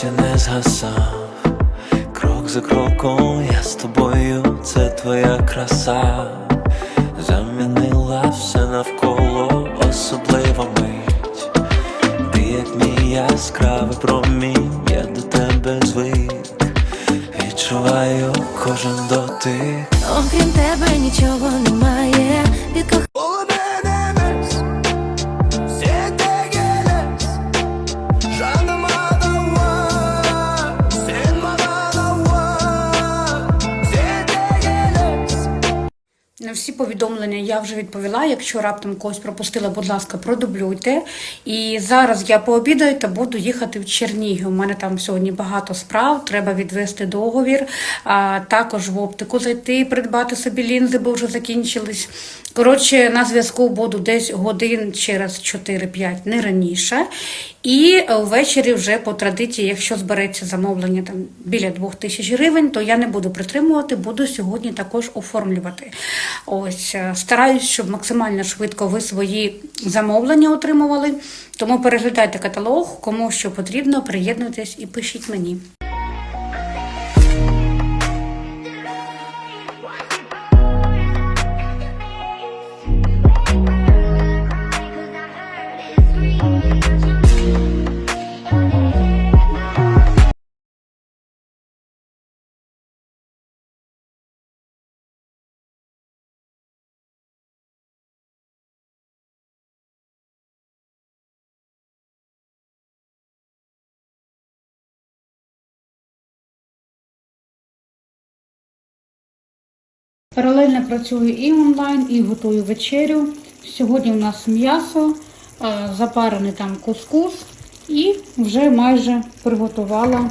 досі не згасав. Крок за кроком я з тобою, це твоя краса. Замінила все навколо особлива мить. Ти як мій яскравий промінь, я до тебе звик. Відчуваю кожен дотик. Окрім тебе нічого немає. На всі повідомлення я вже відповіла. Якщо раптом когось пропустила, будь ласка, продублюйте. І зараз я пообідаю та буду їхати в Чернігів. У мене там сьогодні багато справ. Треба відвести договір, а також в оптику зайти, придбати собі лінзи, бо вже закінчились. Коротше, на зв'язку буду десь годин через 4-5, не раніше. І ввечері вже по традиції, якщо збереться замовлення там біля 2000 гривень, то я не буду притримувати, буду сьогодні також оформлювати. Ось е, стараюсь, щоб максимально швидко ви свої замовлення отримували. Тому переглядайте каталог, кому що потрібно, приєднуйтесь і пишіть мені. Паралельно працюю і онлайн, і готую вечерю. Сьогодні у нас м'ясо, е, запарений там кускус і вже майже приготувала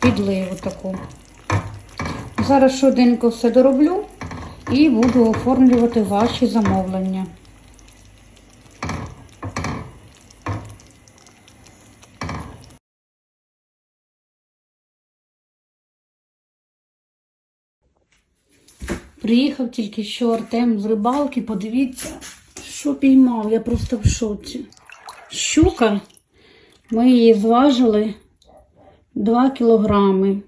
підливу таку. Зараз швиденько все дороблю і буду оформлювати ваші замовлення. Приїхав тільки що Артем з рибалки, подивіться, що піймав, я просто в шоці. Щука, ми її зважили 2 кілограми.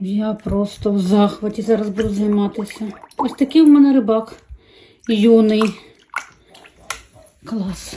Я просто в захваті зараз буду займатися. Ось такий в мене рибак юний. Клас.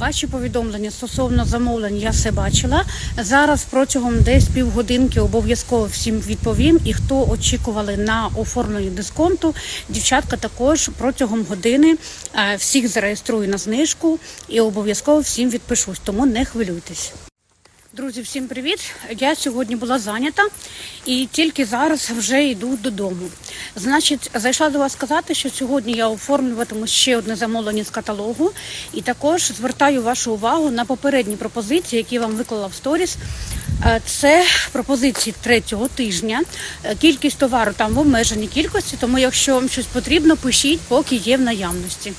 Ваші повідомлення стосовно замовлень я все бачила. Зараз протягом десь півгодинки обов'язково всім відповім. І хто очікували на оформлення дисконту, дівчатка також протягом години е, всіх зареєструю на знижку і обов'язково всім відпишусь, тому не хвилюйтесь. Друзі, всім привіт! Я сьогодні була зайнята і тільки зараз вже йду додому. Значить, зайшла до вас сказати, що сьогодні я оформлюватиму ще одне замовлення з каталогу, і також звертаю вашу увагу на попередні пропозиції, які я вам виклала в сторіс. Е, Це пропозиції третього тижня. Е, Кількість товару там в обмеженій кількості, тому якщо вам щось потрібно, пишіть, поки є в наявності.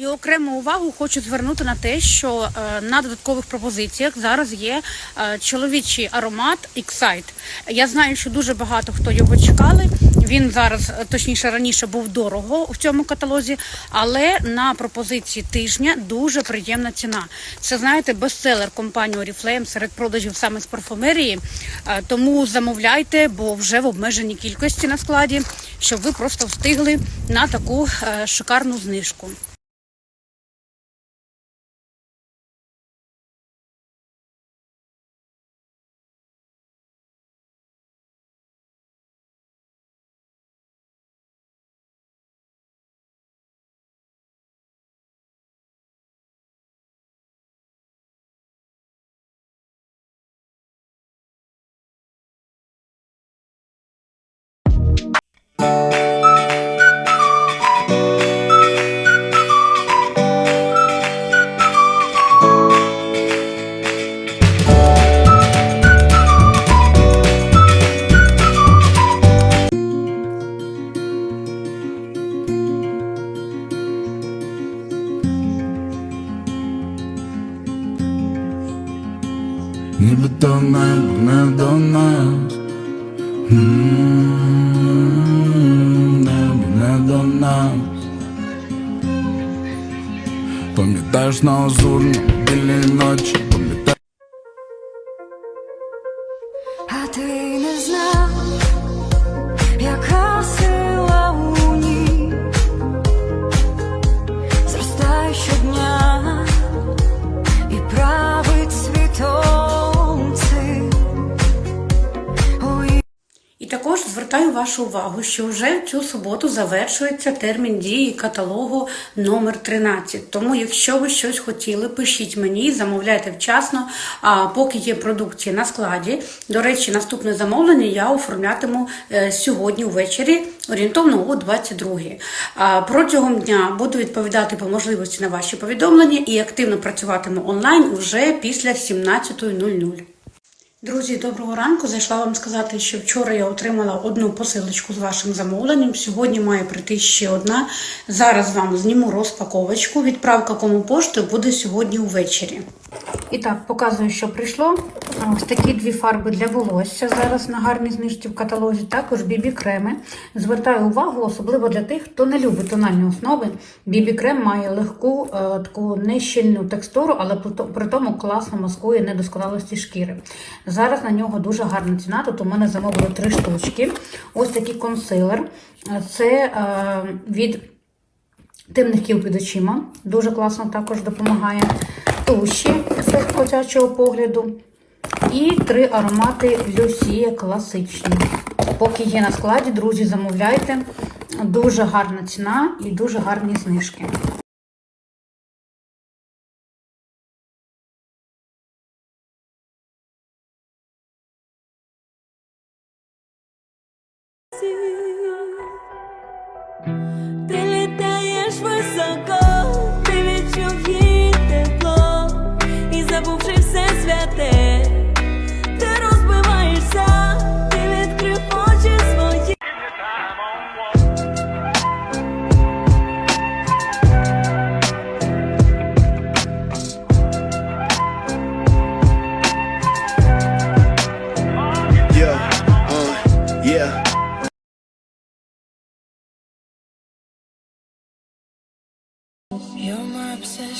І окрему увагу хочу звернути на те, що е, на додаткових пропозиціях зараз є е, чоловічий аромат Excite. Я знаю, що дуже багато хто його чекали. Він зараз, е, точніше, раніше був дорого в цьому каталозі, але на пропозиції тижня дуже приємна ціна. Це знаєте, бестселер компанії Oriflame серед продажів саме з парфумерії. Тому замовляйте, бо вже в обмеженій кількості на складі, щоб ви просто встигли на таку шикарну знижку. Dilin aç. Звертаю вашу увагу, що вже в цю суботу завершується термін дії каталогу номер 13. Тому, якщо ви щось хотіли, пишіть мені, замовляйте вчасно. А поки є продукція на складі. До речі, наступне замовлення я оформлятиму е, сьогодні ввечері, орієнтовно о 22 А Протягом дня буду відповідати по можливості на ваші повідомлення і активно працюватиму онлайн вже після 17.00. Друзі, доброго ранку. Зайшла вам сказати, що вчора я отримала одну посилочку з вашим замовленням. Сьогодні має прийти ще одна. Зараз вам зніму розпаковочку. Відправка кому поштою буде сьогодні увечері. І так, показую, що прийшло. Ось такі дві фарби для волосся. Зараз на гарній знижці в каталозі. Також бібі креми. Звертаю увагу, особливо для тих, хто не любить тональні основи. Бібі крем має легку е, таку нещільну текстуру, але при тому класно маскує недосконалості шкіри. Зараз на нього дуже гарна ціна. Тут у мене замовили три штучки. Ось такий консилер. Це е, від темних кіл під очима. Дуже класно також допомагає. Туші ефект котячого погляду. І три аромати Люсія класичні. Поки є на складі, друзі, замовляйте. Дуже гарна ціна і дуже гарні знижки.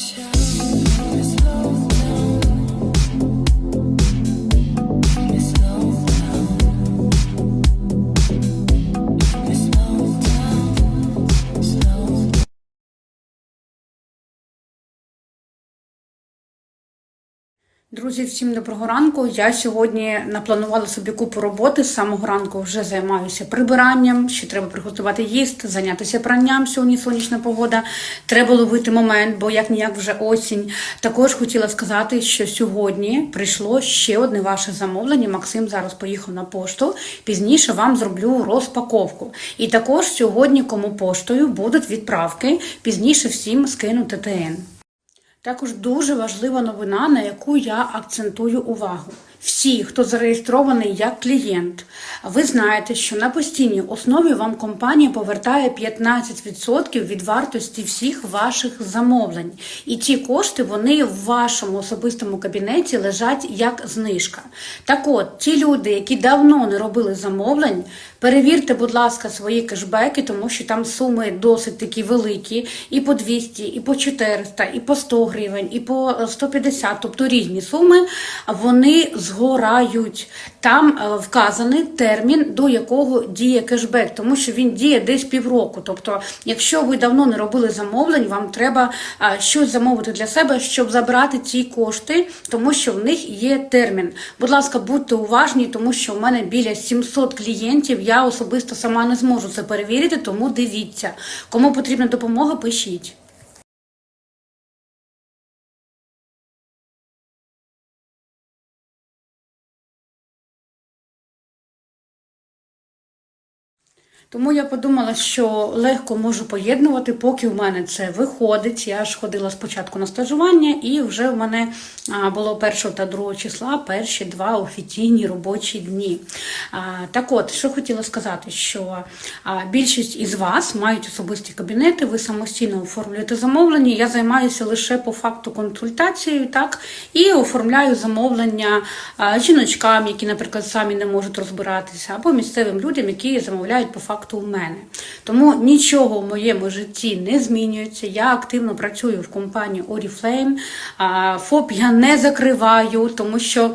Russia. Друзі, всім доброго ранку. Я сьогодні напланувала собі купу роботи. З самого ранку вже займаюся прибиранням. Ще треба приготувати їсти, зайнятися пранням. Сьогодні сонячна погода. Треба ловити момент, бо як ніяк вже осінь. Також хотіла сказати, що сьогодні прийшло ще одне ваше замовлення. Максим зараз поїхав на пошту. Пізніше вам зроблю розпаковку. І також сьогодні, кому поштою будуть відправки. Пізніше всім скину ТТН. Також дуже важлива новина, на яку я акцентую увагу. Всі, хто зареєстрований як клієнт, ви знаєте, що на постійній основі вам компанія повертає 15% від вартості всіх ваших замовлень. І ці кошти вони в вашому особистому кабінеті лежать як знижка. Так от, ті люди, які давно не робили замовлень, перевірте, будь ласка, свої кешбеки, тому що там суми досить такі великі, і по 200, і по 400, і по 100 гривень, і по 150, тобто різні суми, вони згорають. Там е, вказаний термін, до якого діє кешбек, тому що він діє десь півроку. Тобто, якщо ви давно не робили замовлень, вам треба е, щось замовити для себе, щоб забрати ці кошти, тому що в них є термін. Будь ласка, будьте уважні, тому що в мене біля 700 клієнтів. Я особисто сама не зможу це перевірити, тому дивіться. Кому потрібна допомога, пишіть. Тому я подумала, що легко можу поєднувати, поки в мене це виходить. Я ж ходила спочатку на стажування, і вже в мене було 1 та 2 числа перші два офіційні робочі дні. Так от, що хотіла сказати, що більшість із вас мають особисті кабінети, ви самостійно оформлюєте замовлення. Я займаюся лише по факту консультацією, так, і оформляю замовлення жіночкам, які, наприклад, самі не можуть розбиратися, або місцевим людям, які замовляють по факту у мене. Тому нічого в моєму житті не змінюється. Я активно працюю в компанії Oriflame. ФОП я не закриваю, тому що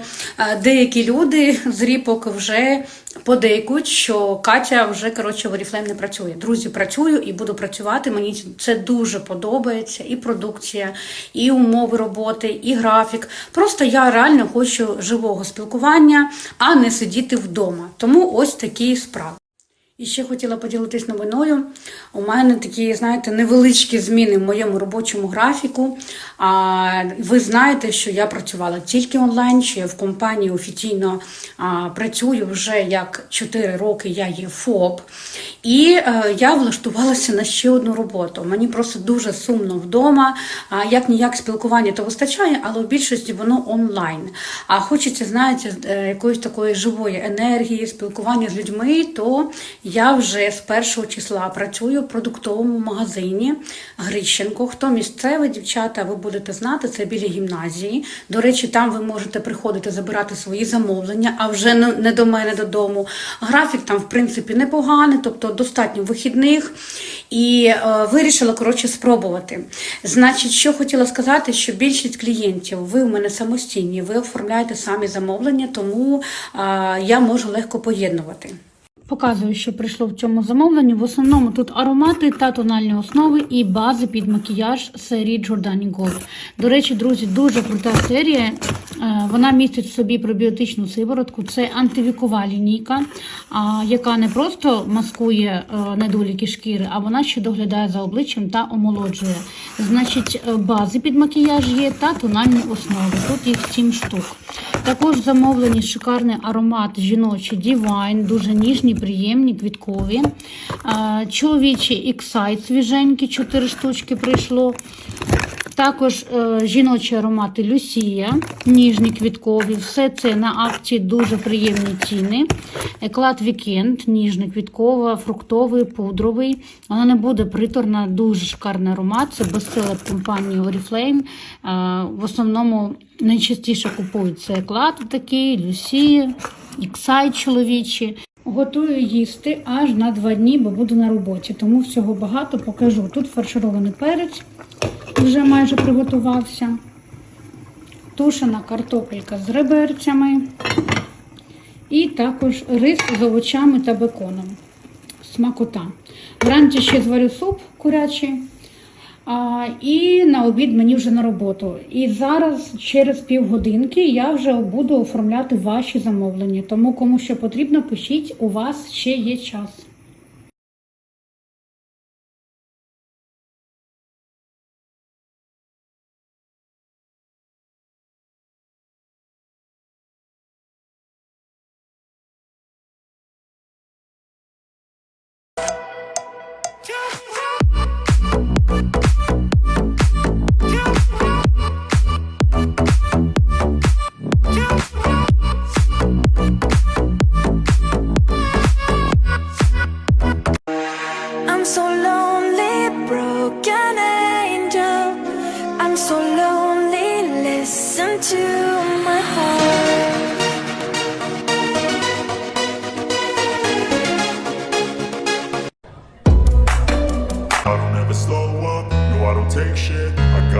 деякі люди з ріпок вже подейкують, що Катя вже коротше в Oriflame не працює. Друзі, працюю і буду працювати. Мені це дуже подобається. І продукція, і умови роботи, і графік. Просто я реально хочу живого спілкування, а не сидіти вдома. Тому ось такі справи. І ще хотіла поділитись новиною. У мене такі, знаєте, невеличкі зміни в моєму робочому графіку. А, ви знаєте, що я працювала тільки онлайн, що я в компанії офіційно а, працюю вже як 4 роки, я є ФОП. І е, я влаштувалася на ще одну роботу. Мені просто дуже сумно вдома. А, як ніяк спілкування то вистачає, але в більшості воно онлайн. А хочеться, знаєте, е, якоїсь такої живої енергії, спілкування з людьми, то я вже з першого числа працюю в продуктовому магазині Грищенко. Хто місцевий, дівчата, ви будете знати, це біля гімназії. До речі, там ви можете приходити забирати свої замовлення, а вже не не до мене додому. Графік там, в принципі, непоганий, тобто достатньо вихідних. І е, вирішила коротше спробувати. Значить, що хотіла сказати, що більшість клієнтів ви в мене самостійні, ви оформляєте самі замовлення, тому е, я можу легко поєднувати. Показую, що прийшло в цьому замовленні. В основному тут аромати та тональні основи і бази під макіяж серії Giordani Gold. До речі, друзі, дуже крута серія. Е, Вона містить в собі пробіотичну сиворотку. Це антивікова лінійка, яка не просто маскує е, недоліки шкіри, а вона ще доглядає за обличчям та омолоджує. Значить, е, бази під макіяж є та тональні основи. Тут їх 7 штук. Також замовлені шикарний аромат жіночий Divine, дуже ніжні, приємні, квіткові. Чоловічий Excite свіженький, 4 штучки прийшло. Також е, жіночі аромати Люсія, ніжні квіткові. Все це на акції дуже приємні ціни. Еклад Вікенд, ніжний квіткова, фруктовий, пудровий. Вона не буде приторна, дуже шикарний аромат. Це бестселер компанії Oriflame. В основному найчастіше купують це еклад такий, Люсія, Іксайт чоловічі. Готую їсти аж на два дні, бо буду на роботі. Тому всього багато покажу. Тут фарширований перець вже майже приготувався. Тушена картопелька з реберцями. І також рис з овочами та беконом. Смакота. Вранці ще зварю суп курячий. А, і на обід мені вже на роботу. І зараз, через півгодинки, я вже буду оформляти ваші замовлення. Тому, кому що потрібно, пишіть, у вас ще є час.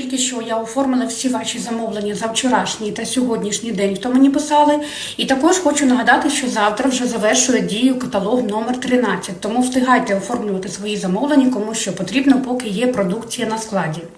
Тільки що я оформила всі ваші замовлення за вчорашній та сьогоднішній день, хто мені писали. І також хочу нагадати, що завтра вже завершує дію каталог номер 13, тому встигайте оформлювати свої замовлення, кому що потрібно, поки є продукція на складі.